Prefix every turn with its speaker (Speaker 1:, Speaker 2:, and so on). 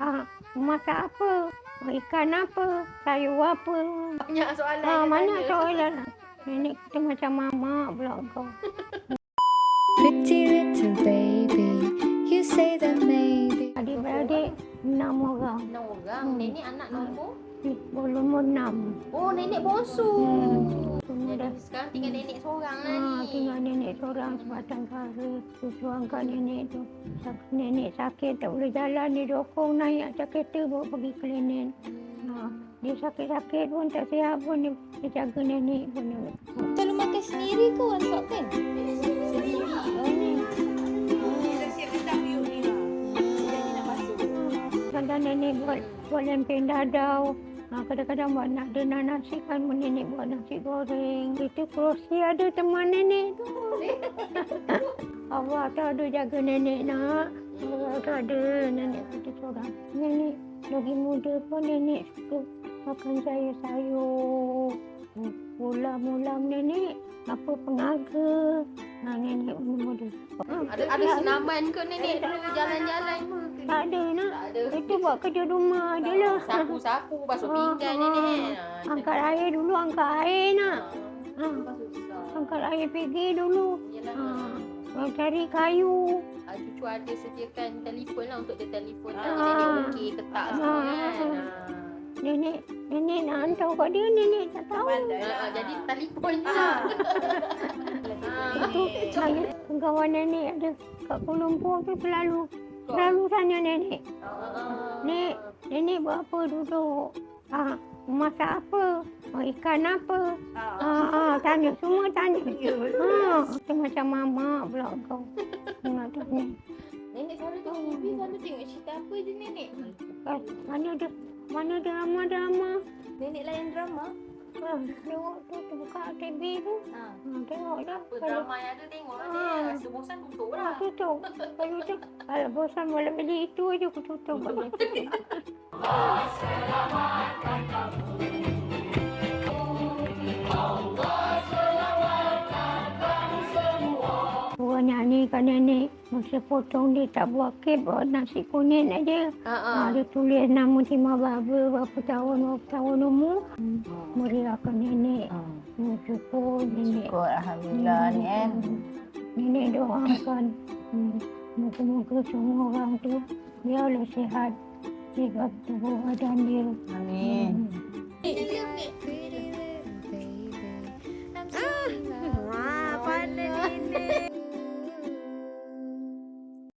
Speaker 1: Ah, masak apa? Ikan apa? Sayur apa?
Speaker 2: Banyak soalan. Dia
Speaker 1: mana
Speaker 2: tanya.
Speaker 1: soalan? Nenek kita macam mama pula kau.
Speaker 3: Pretty little baby, you say that maybe.
Speaker 1: Adik-beradik enam orang.
Speaker 2: Enam orang.
Speaker 1: Hmm.
Speaker 2: Nenek anak nombor?
Speaker 1: Belum enam.
Speaker 2: Oh, nenek bongsu.
Speaker 1: Hmm.
Speaker 2: Jadi sekarang tinggal nenek seorang lah
Speaker 1: Ah,
Speaker 2: ni.
Speaker 1: Tinggal nenek seorang sebatang kara. Susu angkat nenek tu. Nenek sakit tak boleh jalan. Dia dokong naik atas kereta bawa pergi klinik. Ha, dia sakit-sakit pun tak sihat pun dia, dia jaga nenek pun.
Speaker 3: Selalu makan sendiri ke orang sebabkan?
Speaker 1: Oh, ni. Kadang nenek buat buat lempeng dadau. Ha, kadang-kadang buat nak ada nak nasi kan nenek buat nasi goreng. Itu kerusi ada teman nenek tu. Allah tak ada jaga nenek nak. Allah tak ada nenek kita seorang. Nenek lagi muda pun nenek suka makan sayur-sayur. Ulam-ulam nenek apa pengaga. Ha, nenek muda. Ha,
Speaker 2: Ada ada senaman ke nenek dulu jalan-jalan ke?
Speaker 1: Tak ada nak.
Speaker 2: Tak ada.
Speaker 1: Itu buat kerja rumah je lah.
Speaker 2: Sapu-sapu, basuh
Speaker 1: Ah,
Speaker 2: pinggan
Speaker 1: ah.
Speaker 2: nenek. Ah,
Speaker 1: Angkat air dulu, angkat air nak.
Speaker 2: Ah,
Speaker 1: Ha,
Speaker 2: susah.
Speaker 1: angkat air pergi dulu.
Speaker 2: Yelah.
Speaker 1: Ha, cari kayu.
Speaker 2: Cucu ada sediakan telefon lah untuk dia telefon
Speaker 1: Ah.
Speaker 2: tanya nenek okey ke tak semua
Speaker 1: Ah.
Speaker 2: kan. Ah.
Speaker 1: Nenek, nenek nak hantar kat dia, nenek tak tahu.
Speaker 2: Ah, jadi telefon je.
Speaker 1: Ah.
Speaker 2: Ah.
Speaker 1: Itu saya kawan nenek ada kat Kuala Lumpur tu selalu selalu tanya nenek.
Speaker 2: Ah.
Speaker 1: Nek, nenek buat apa duduk? Ah, masak apa? Oh, ikan apa? Ah, ah, tanya semua tanya. Ah, tu macam mama pula kau. Tanya.
Speaker 2: Nenek selalu tengok TV, selalu tengok cerita apa je nenek?
Speaker 1: Ah, mana ada mana drama-drama?
Speaker 2: Nenek layan drama?
Speaker 1: Ah, tengok tu, tu buka TV tu.
Speaker 2: Ha.
Speaker 1: Ah, tengok dah.
Speaker 2: Apa
Speaker 1: Kalau
Speaker 2: drama yang ada tengok lah
Speaker 1: Ah.
Speaker 2: dia. Rasa bosan tutup
Speaker 1: ah,
Speaker 2: lah.
Speaker 1: tutup. Kalau tu, kalau bosan boleh beli itu aja aku tutup. Orang nyanyi kan nenek Masa potong dia tak buat kek Buat nasi kuning aja
Speaker 2: Ha
Speaker 1: ha. Dia tulis nama Timah Baba Berapa tahun Berapa tahun umur hmm. Meriahkan nenek hmm. Syukur nenek
Speaker 4: Syukur Alhamdulillah ni kan.
Speaker 1: Nenek doakan hmm. Moga-moga semua orang tu Biarlah sihat Jaga tubuh badan dia
Speaker 4: Amin.
Speaker 1: Hmm.